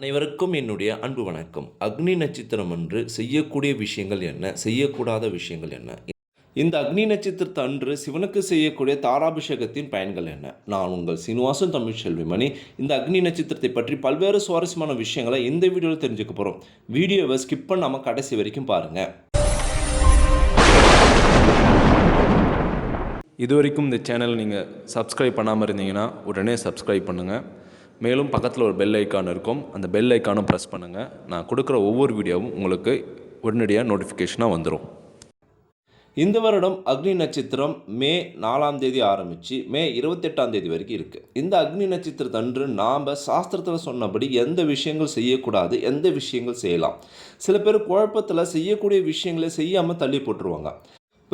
அனைவருக்கும் என்னுடைய அன்பு வணக்கம். அக்னி நட்சத்திரம் அன்று செய்யக்கூடிய விஷயங்கள் என்ன? செய்யக்கூடாத விஷயங்கள் என்ன? இந்த அக்னி நட்சத்திரத்து அன்று சிவனுக்கு செய்யக்கூடிய தாராபிஷேகத்தின் பயன்கள் என்ன? நான் உங்கள் சீனிவாசன் தமிழ் செல்விமணி. இந்த அக்னி நட்சத்திரத்தை பற்றி பல்வேறு சுவாரஸ்யமான விஷயங்களை இந்த வீடியோவில் தெரிஞ்சுக்க போகிறோம் வீடியோவை ஸ்கிப் பண்ணாமல் கடைசி வரைக்கும் பாருங்கள் இது வரைக்கும் இந்த சேனல் நீங்கள் சப்ஸ்கிரைப் பண்ணாமல் இருந்தீங்கன்னா உடனே சப்ஸ்கிரைப் பண்ணுங்கள் மேலும் பக்கத்தில் ஒரு பெல் ஐக்கான் இருக்கும். அந்த பெல் ஐக்கானும் ப்ரெஸ் பண்ணுங்கள் நான் கொடுக்குற ஒவ்வொரு வீடியோவும் உங்களுக்கு உடனடியாக நோட்டிஃபிகேஷனாக வந்துடும் இந்த வருடம் அக்னி நட்சத்திரம் மே நாலாம் தேதி ஆரம்பித்து மே இருபத்தெட்டாம் தேதி வரைக்கும் இருக்குது இந்த அக்னி நட்சத்திரத்தன்று நாம் சாஸ்திரத்தில் சொன்னபடி எந்த விஷயங்கள் செய்யக்கூடாது எந்த விஷயங்கள் செய்யலாம். சில பேர் குழப்பத்தில் செய்யக்கூடிய விஷயங்களை செய்யாமல் தள்ளி போட்டுருவாங்க.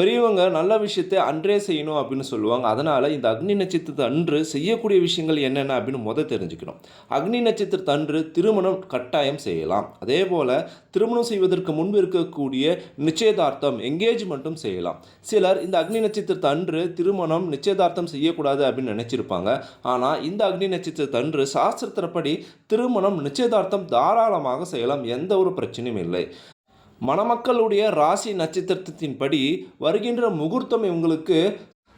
பெரியவங்க நல்ல விஷயத்தை அன்றே செய்யணும் அப்படின்னு சொல்லுவாங்க. அதனால் இந்த அக்னி நட்சத்திரத்து அன்று செய்யக்கூடிய விஷயங்கள் என்னென்ன அப்படின்னு முத தெரிஞ்சுக்கணும். அக்னி நட்சத்திரத்து அன்று திருமணம் கட்டாயம் செய்யலாம். அதே போல் திருமணம் செய்வதற்கு முன்பு இருக்கக்கூடிய நிச்சயதார்த்தம் என்கேஜ்மெண்ட்டும் செய்யலாம். சிலர் இந்த அக்னி நட்சத்திரத்து அன்று திருமணம் நிச்சயதார்த்தம் செய்யக்கூடாது அப்படின்னு நினச்சிருப்பாங்க. ஆனால் இந்த அக்னி நட்சத்திரத்து அன்று சாஸ்திரத்தின்படி திருமணம் நிச்சயதார்த்தம் தாராளமாக செய்யலாம். எந்த ஒரு பிரச்சனையும் இல்லை. மணமக்களுடைய ராசி நட்சத்திரத்தின்படி வருகின்ற முகூர்த்தம் இவங்களுக்கு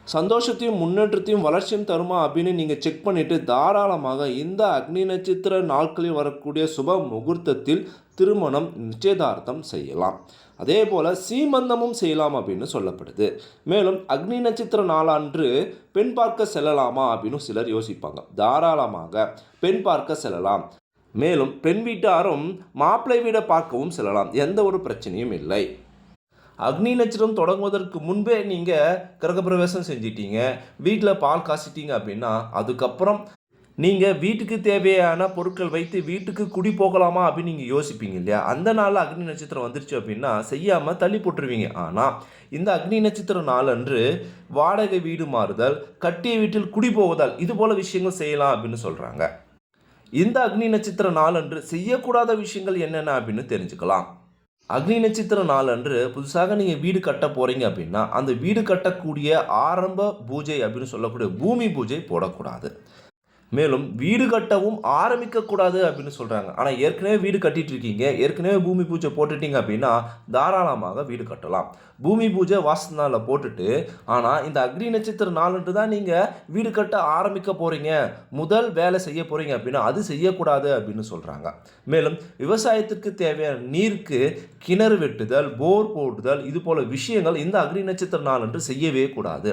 சந்தோஷத்தையும் முன்னேற்றத்தையும் வளர்ச்சியும் தருமா அப்படின்னு நீங்கள் செக் பண்ணிவிட்டு தாராளமாக இந்த அக்னி நட்சத்திர நாட்களில் வரக்கூடிய சுப முகூர்த்தத்தில் திருமணம் நிச்சயதார்த்தம் செய்யலாம். அதே போல் சீமந்தமும் செய்யலாம் அப்படின்னு சொல்லப்படுது. மேலும் அக்னி நட்சத்திர நாளன்று பெண் பார்க்க செல்லலாமா அப்படின்னு சிலர் யோசிப்பாங்க. தாராளமாக பெண் பார்க்க செல்லலாம். மேலும் பெண் வீட்டாரும் மாப்பிள்ளை வீடை பார்க்கவும் செல்லலாம். எந்த ஒரு பிரச்சனையும் இல்லை. அக்னி நட்சத்திரம் தொடங்குவதற்கு முன்பே நீங்கள் கிரகப்பிரவேசம் செஞ்சிட்டீங்க. வீட்டில் பால் காசிட்டீங்க அப்படின்னா அதுக்கப்புறம் நீங்கள் வீட்டுக்கு தேவையான பொருட்கள் வைத்து வீட்டுக்கு குடி போகலாமா அப்படின்னு நீங்கள் யோசிப்பீங்க இல்லையா? அந்த நாளில் அக்னி நட்சத்திரம் வந்துருச்சு அப்படின்னா செய்யாமல் தள்ளி போட்டுருவீங்க. ஆனால் இந்த அக்னி நட்சத்திர நாளன்று வாடகை வீடு மாறுதல் கட்டிய வீட்டில் குடி போவதால் இது போல் விஷயங்கள் செய்யலாம் அப்படின்னு சொல்கிறாங்க இந்த அக்னி நட்சத்திர நாளன்று செய்யக்கூடாத விஷயங்கள் என்னென்ன அப்படின்னு தெரிஞ்சுக்கலாம். அக்னி நட்சத்திர நாளன்று புதுசாக நீங்கள் வீடு கட்ட போகிறீங்க அப்படின்னா அந்த வீடு கட்டக்கூடிய ஆரம்ப பூஜை அப்படின்னு சொல்லக்கூடிய பூமி பூஜை போடக்கூடாது. மேலும் வீடு கட்டவும் ஆரம்பிக்கக்கூடாது அப்படின்னு சொல்கிறாங்க ஆனால் ஏற்கனவே வீடு கட்டிட்டு இருக்கீங்க ஏற்கனவே பூமி பூஜை போட்டுட்டீங்க அப்படின்னா தாராளமாக வீடு கட்டலாம். பூமி பூஜை வாசல் நாளில் போட்டுட்டு ஆனால் இந்த அக்னி நட்சத்திர நாளுன்ட்டு தான் நீங்கள் வீடு கட்ட ஆரம்பிக்க போகிறீங்க முதல் வேலை செய்ய போகிறீங்க அப்படின்னா அது செய்யக்கூடாது அப்படின்னு சொல்கிறாங்க மேலும் விவசாயத்திற்கு தேவையான நீருக்கு கிணறு வெட்டுதல் போர் போடுதல் இது போல விஷயங்கள் இந்த அக்னி நட்சத்திர நாள் என்று செய்யவே கூடாது.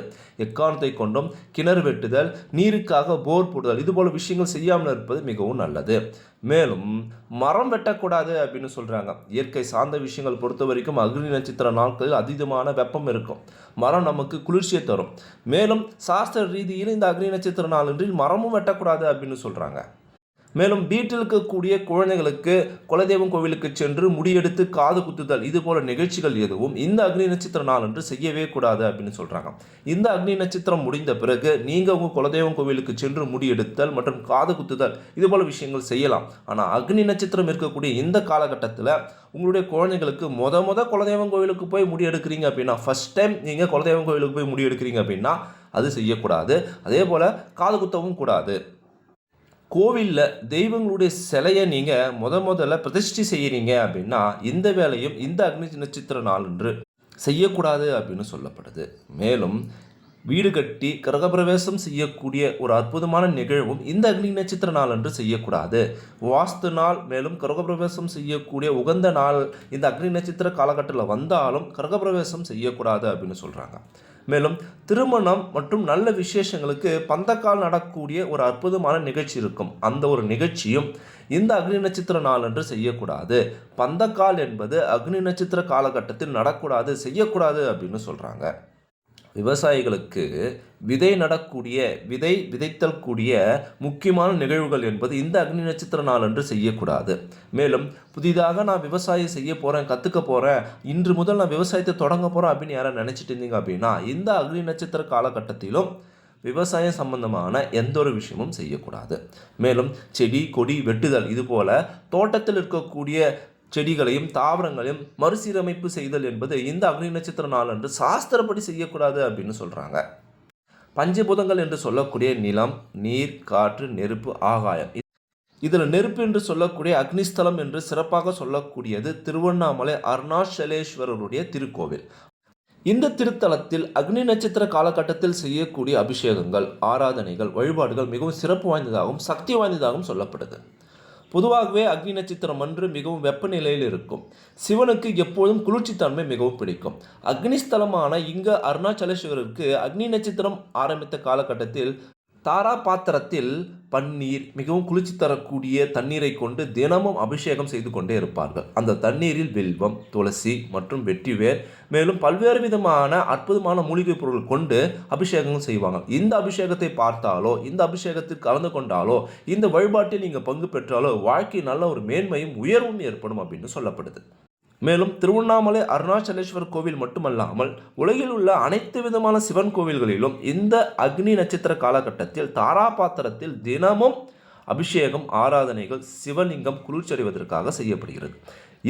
எக்காரணத்தை கொண்டும் கிணறு வெட்டுதல் நீருக்காக போர் போடுதல் இது போல விஷயங்கள் செய்யாமல் இருப்பது மிகவும் நல்லது. மேலும் மரம் வெட்டக்கூடாது அப்படின்னு சொல்கிறாங்க இயற்கை சார்ந்த விஷயங்கள் பொறுத்த வரைக்கும் அக்னி நட்சத்திர நாட்களில் அதீதமான வெப்பம் இருக்கும். மரம் நமக்கு குளிர்ச்சியை தரும். மேலும் சாஸ்திர ரீதியில் இந்த அக்னி நட்சத்திர நாளன்றில் மரமும் வெட்டக்கூடாது அப்படின்னு சொல்கிறாங்க மேலும் வீட்டில் இருக்கக்கூடிய குழந்தைகளுக்கு குலதெய்வம் கோவிலுக்கு சென்று முடியெடுத்து காது குத்துதல் இது போல நிகழ்ச்சிகள் எதுவும் இந்த அக்னி நட்சத்திர நாள் என்று செய்யவே கூடாது அப்படின்னு சொல்கிறாங்க இந்த அக்னி நட்சத்திரம் முடிந்த பிறகு நீங்கள் உங்கள் குலதெய்வம் கோவிலுக்கு சென்று முடியெடுத்தல் மற்றும் காது குத்துதல் இது போல விஷயங்கள் செய்யலாம். ஆனால் அக்னி நட்சத்திரம் இருக்கக்கூடிய இந்த காலகட்டத்தில் உங்களுடைய குழந்தைகளுக்கு மொத மொத குலதெய்வம் கோவிலுக்கு போய் முடி எடுக்கிறீங்க அப்படின்னா ஃபஸ்ட் டைம் நீங்கள் குலதெய்வம் கோவிலுக்கு போய் முடி எடுக்கிறீங்க அப்படின்னா அது செய்யக்கூடாது. அதே போல் காது குத்தவும் கூடாது. கோவிலில் தெய்வங்களுடைய சிலையை நீங்கள் முத முதல்ல பிரதிஷ்டி செய்கிறீங்க அப்படின்னா இந்த வேலையும் இந்த அக்னி நட்சத்திர நாளன்று செய்யக்கூடாது அப்படின்னு சொல்லப்படுது. மேலும் வீடு கட்டி கிரகப்பிரவேசம் செய்யக்கூடிய ஒரு அற்புதமான நிகழ்வும் இந்த அக்னி நட்சத்திர நாள் என்று செய்யக்கூடாது. வாஸ்து நாள் மேலும் கிரகப்பிரவேசம் செய்யக்கூடிய உகந்த நாள் இந்த அக்னி நட்சத்திர காலகட்டத்தில் வந்தாலும் கிரகப்பிரவேசம் செய்யக்கூடாது அப்படின்னு சொல்கிறாங்க மேலும் திருமணம் மற்றும் நல்ல விசேஷங்களுக்கு பந்தக்கால் நடக்கக்கூடிய ஒரு அற்புதமான நிகழ்ச்சி இருக்கும். அந்த ஒரு நிகழ்ச்சியும் இந்த அக்னி நட்சத்திர நாள் என்று செய்யக்கூடாது. பந்தக்கால் என்பது அக்னி நட்சத்திர காலகட்டத்தில் நடக்கூடாது செய்யக்கூடாது அப்படின்னு சொல்கிறாங்க விவசாயிகளுக்கு விதை நடக்கூடிய விதை விதைத்தல் கூடிய முக்கியமான நிகழ்வுகள் என்பது இந்த அக்னி நட்சத்திர நாள் என்று செய்யக்கூடாது. மேலும் புதிதாக நான் விவசாயம் செய்ய போகிறேன் கற்றுக்க போகிறேன் இன்று முதல் நான் விவசாயத்தை தொடங்க போகிறேன் அப்படின்னு யாரும் நினச்சிட்டு இருந்தீங்க அப்படின்னா இந்த அக்னி நட்சத்திர காலகட்டத்திலும் விவசாயம் சம்பந்தமான எந்த ஒரு விஷயமும் செய்யக்கூடாது. மேலும் செடி கொடி வெட்டுதல் இதுபோல் தோட்டத்தில் இருக்கக்கூடிய செடிகளையும் தாவரங்களையும் மறுசீரமைப்பு செய்தல் என்பது இந்த அக்னி நட்சத்திர நாள் என்று சாஸ்திரப்படி செய்யக்கூடாது அப்படின்னு சொல்கிறாங்க பஞ்சபூதங்கள் என்று சொல்லக்கூடிய நிலம் நீர் காற்று நெருப்பு ஆகாயம். இதில் நெருப்பு என்று சொல்லக்கூடிய அக்னிஸ்தலம் என்று சிறப்பாக சொல்லக்கூடியது திருவண்ணாமலை அருணாச்சலேஸ்வரருடைய திருக்கோவில். இந்த திருத்தலத்தில் அக்னி நட்சத்திர காலகட்டத்தில் செய்யக்கூடிய அபிஷேகங்கள் ஆராதனைகள் வழிபாடுகள் மிகவும் சிறப்பு வாய்ந்ததாகவும் சக்தி வாய்ந்ததாகவும் சொல்லப்படுது. பொதுவாகவே அக்னி நட்சத்திரம் அன்று மிகவும் வெப்பநிலையில் இருக்கும். சிவனுக்கு எப்போதும் குளிர்ச்சித்தன்மை மிகவும் பிடிக்கும். அக்னிஸ்தலமான இங்க அருணாச்சலேஸ்வரருக்கு அக்னி நட்சத்திரம் ஆரம்பித்த காலகட்டத்தில் தாரா பாத்திரத்தில் பன்னீர் மிகவும் குளிர்ச்சி தரக்கூடிய தண்ணீரை கொண்டு தினமும் அபிஷேகம் செய்து கொண்டே இருப்பார்கள். அந்த தண்ணீரில் வில்வம் துளசி மற்றும் வெற்றிவேர் மேலும் பல்வேறு விதமான அற்புதமான மூலிகை பொருள் கொண்டு அபிஷேகம் செய்வாங்க. இந்த அபிஷேகத்தை பார்த்தாலோ இந்த அபிஷேகத்தில் கலந்து கொண்டாலோ இந்த வழிபாட்டில் நீங்கள் பங்கு பெற்றாலோ வாழ்க்கை நல்ல ஒரு மேன்மையும் உயர்வும் ஏற்படும் அப்படின்னு சொல்லப்படுது. மேலும் திருவண்ணாமலை அருணாச்சலேஸ்வர் கோவில் மட்டுமல்லாமல் உலகில் உள்ள அனைத்து விதமான சிவன் கோவில்களிலும் இந்த அக்னி நட்சத்திர காலகட்டத்தில் தாராபாத்திரத்தில் தினமும் அபிஷேகம் ஆராதனைகள் சிவலிங்கம் குளிர்ச்சடைவதற்காக செய்யப்படுகிறது.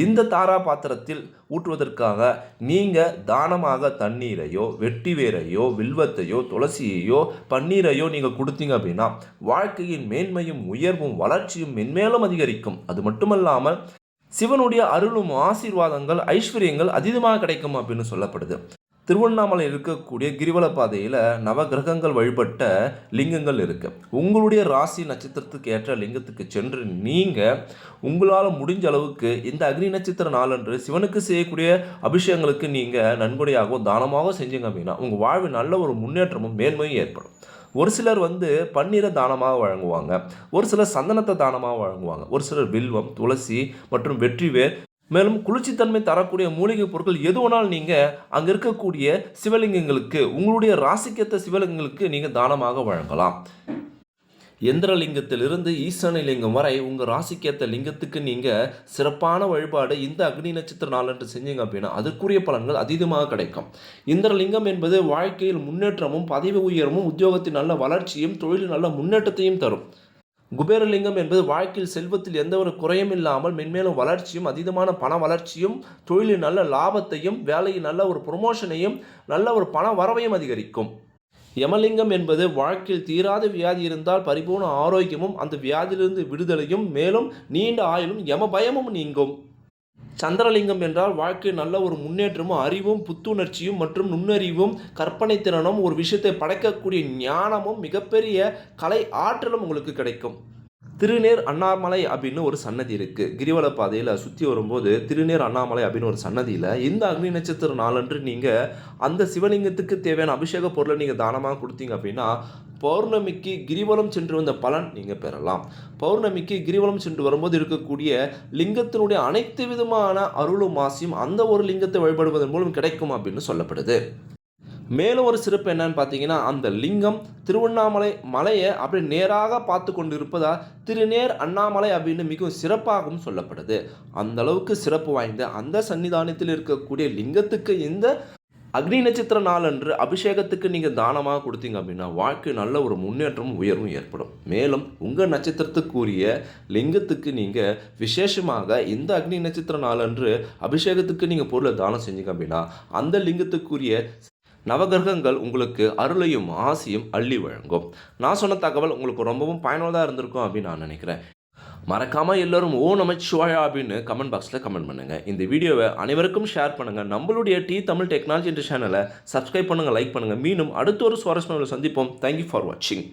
இந்த தாரா பாத்திரத்தில் ஊற்றுவதற்காக நீங்கள் தானமாக தண்ணீரையோ வெட்டிவேரையோ வில்வத்தையோ துளசியையோ பன்னீரையோ நீங்கள் கொடுத்தீங்க அப்படின்னா வாழ்க்கையின் மேன்மையும் உயர்வும் வளர்ச்சியும் மென்மேலும் அதிகரிக்கும். அது மட்டுமல்லாமல் சிவனுடைய அருளும் ஆசீர்வாதங்கள் ஐஸ்வர்யங்கள் அதிகமாக கிடைக்கும் அப்படின்னு சொல்லப்படுது. திருவண்ணாமலை இருக்கக்கூடிய கிரிவல பாதையில் நவகிரகங்கள் வழிபட்ட லிங்கங்கள் இருக்குது உங்களுடைய ராசி நட்சத்திரத்துக்கு ஏற்ற லிங்கத்துக்கு சென்று நீங்கள் உங்களால் முடிஞ்ச அளவுக்கு இந்த அக்னி நட்சத்திர நாளன்று சிவனுக்கு செய்யக்கூடிய அபிஷேகங்களுக்கு நீங்கள் நன்கொடையாகவும் தானமாகவும் செஞ்சீங்க அப்படின்னா உங்கள் வாழ்வில் நல்ல ஒரு முன்னேற்றமும் மேன்மையும் ஏற்படும். ஒரு சிலர் வந்து பன்னீரை தானமாக வழங்குவாங்க. ஒரு சிலர் சந்தனத்தை தானமாக வழங்குவாங்க. ஒரு சிலர் வில்வம் துளசி மற்றும் வெற்றிவேர் மேலும் குளிர்ச்சித்தன்மை தரக்கூடிய மூலிகை பொருட்கள் எது வேணாலும் நீங்கள் அங்கே இருக்கக்கூடிய சிவலிங்கங்களுக்கு உங்களுடைய ராசிக்கேற்ற சிவலிங்கங்களுக்கு நீங்கள் தானமாக வழங்கலாம். எந்திரலிங்கத்திலிருந்து ஈசான லிங்கம் வரை உங்கள் ராசிக்கேற்ற லிங்கத்துக்கு நீங்கள் சிறப்பான வழிபாடு இந்த அக்னி நட்சத்திர நாளன்று செஞ்சீங்க அப்படின்னா அதற்குரிய பலன்கள் அதீதமாக கிடைக்கும். இந்திரலிங்கம் என்பது வாழ்க்கையில் முன்னேற்றமும் பதவி உயரமும் உத்தியோகத்தின் நல்ல வளர்ச்சியும் தொழிலில் நல்ல முன்னேற்றத்தையும் தரும். குபேரலிங்கம் என்பது வாழ்க்கையில் செல்வத்தில் எந்த ஒரு குறையும் இல்லாமல் மென்மேலும் வளர்ச்சியும் அதீதமான பண வளர்ச்சியும் தொழிலில் நல்ல லாபத்தையும் வேலையில் நல்ல ஒரு ப்ரொமோஷனையும் நல்ல ஒரு பண வரவையும் அதிகரிக்கும். யமலிங்கம் என்பது வாழ்க்கையில் தீராத வியாதி இருந்தால் பரிபூர்ண ஆரோக்கியமும் அந்த வியாதியிலிருந்து விடுதலையும் மேலும் நீண்ட ஆயுளும் யம பயமும் நீங்கும். சந்திரலிங்கம் என்றால் வாழ்க்கை நல்ல ஒரு முன்னேற்றமும் அறிவும் புத்துணர்ச்சியும் மற்றும் நுண்ணறிவும் கற்பனை திறனும் ஒரு விஷயத்தை படைக்கக்கூடிய ஞானமும் மிகப்பெரிய கலை ஆற்றலும் உங்களுக்கு கிடைக்கும். திருநேர் அண்ணாமலை அப்படின்னு ஒரு சன்னதி இருக்குது கிரிவல பாதையில் சுற்றி வரும்போது திருநேர் அண்ணாமலை அப்படின்னு ஒரு சன்னதியில் இந்த அக்னி நட்சத்திர நாளன்று நீங்கள் அந்த சிவலிங்கத்துக்கு தேவையான அபிஷேக பொருளை நீங்கள் தானமாக கொடுத்தீங்க அப்படின்னா பௌர்ணமிக்கு கிரிவலம் சென்று வந்த பலன் நீங்கள் பெறலாம். பௌர்ணமிக்கு கிரிவலம் சென்று வரும்போது இருக்கக்கூடிய லிங்கத்தினுடைய அனைத்து விதமான அருளும் மாசியும் அந்த ஒரு லிங்கத்தை வழிபடுவதன் மூலம் கிடைக்கும் அப்படின்னு சொல்லப்படுது. மேலும் ஒரு சிறப்பு என்னன்னு பார்த்தீங்கன்னா அந்த லிங்கம் திருவண்ணாமலை மலையை அப்படி நேராக பார்த்து கொண்டு இருப்பதால் திருநேர் அண்ணாமலை அப்படின்னு மிகவும் சிறப்பாகவும் சொல்லப்படுது. அந்த அளவுக்கு சிறப்பு வாய்ந்த அந்த சன்னிதானத்தில் இருக்கக்கூடிய லிங்கத்துக்கு இந்த அக்னி நட்சத்திர நாளன்று அபிஷேகத்துக்கு நீங்கள் தானமாக கொடுத்தீங்க அப்படின்னா வாழ்க்கை நல்ல ஒரு முன்னேற்றமும் உயர்வும் ஏற்படும். மேலும் உங்கள் நட்சத்திரத்துக்குரிய லிங்கத்துக்கு நீங்கள் விசேஷமாக இந்த அக்னி நட்சத்திர நாளன்று அபிஷேகத்துக்கு நீங்கள் பொருளை தானம் செஞ்சீங்க அப்படின்னா அந்த லிங்கத்துக்குரிய நவகிரகங்கள் உங்களுக்கு அருளையும் ஆசையும் அள்ளி வழங்கும். நான் சொன்ன தகவல் உங்களுக்கு ரொம்பவும் பயனுள்ளதாக இருந்திருக்கும் அப்படின்னு நான் நினைக்கிறேன். மறக்காமல் எல்லோரும் ஓ நமச்சிவாயா அப்படின்னு கமெண்ட் பாக்ஸில் கமெண்ட் பண்ணுங்கள் இந்த வீடியோவை அனைவருக்கும் ஷேர் பண்ணுங்கள் நம்மளுடைய டி தமிழ் டெக்னாலஜி என்ற சேனலை சப்ஸ்கிரைப் பண்ணுங்கள் லைக் பண்ணுங்கள் மீண்டும் அடுத்த ஒரு சுவாரஸ்யமான சந்திப்போம். தேங்க்யூ ஃபார் வாட்சிங்